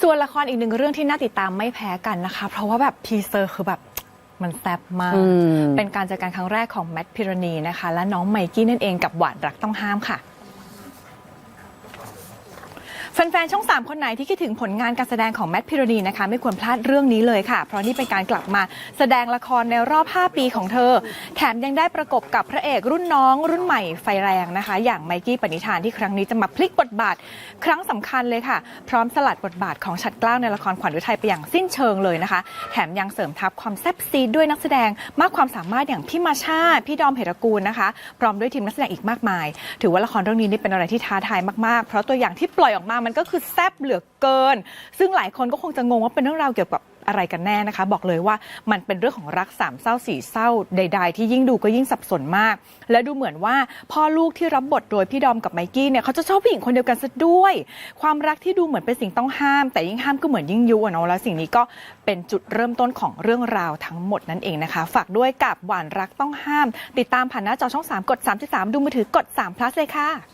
ส่วนละครอีกหนึ่งเรื่องที่น่าติดตามไม่แพ้กันนะคะ เพราะว่าแบบทีเซอร์คือแบบมันแซ่บมากอืมเป็นการเจอกันครั้งแรกของแมทพิรณีนะคะ และน้องไมกี้นั่นเองกับหวานรักต้องห้ามค่ะ แฟนๆ ช่อง 3 คนไหนที่คิดถึงผลงานการแสดงของแมทพิรณีนะคะ ไม่ควรพลาดเรื่องนี้เลยค่ะ เพราะนี่เป็นการกลับมาแสดงละครในรอบ 5 ปีของเธอ แถมยังได้ประกบกับพระเอกรุ่นน้อง รุ่นใหม่ไฟแรงนะคะ อย่างไมกี้ปณิธานที่ครั้งนี้จะมาพลิกบทบาท ครั้งสำคัญเลยค่ะ พร้อมสลัดบทบาทของฉัดเกล้าวในละครขวัญฤทัยไปอย่างสิ้นเชิงเลยนะคะ แถมยังเสริมทัพความแซ่บซีดด้วยนักแสดงมากความสามารถอย่างพี่มาชาพี่ดอมเหรกูลนะคะ พร้อมด้วยทีมนักแสดงอีกมากมาย ถือว่าละครเรื่องนี้นี่เป็นอะไรที่ท้าทายมากๆ เพราะตัวอย่างที่ปล่อยออกมามันก็คือแซ่บเหลือเกิน ซึ่งหลายคนก็คงจะงงว่าเป็นเรื่องราวเกี่ยวกับอะไรกันแน่นะคะ บอกเลยว่ามันเป็นเรื่องของรักสามเศร้าสี่เศร้าใด ๆ ที่ยิ่งดูก็ยิ่งสับสนมาก และดูเหมือนว่าพ่อลูกที่รับบทโดยพี่ดอมกับไมกี้เนี่ยเขาจะชอบผู้หญิงคนเดียวกันซะด้วย ความรักที่ดูเหมือนเป็นสิ่งต้องห้าม แต่ยิ่งห้ามก็เหมือนยิ่งยุอะเนาะแล้วสิ่งนี้ก็เป็นจุดเริ่มต้นของเรื่องราวทั้งหมดนั่นเองนะคะ ฝากด้วยกับหวานรักต้องห้าม ติดตามผ่านหน้าจอช่อง 3 กด 33 ดูมือถือกด3 plus เลยค่ะ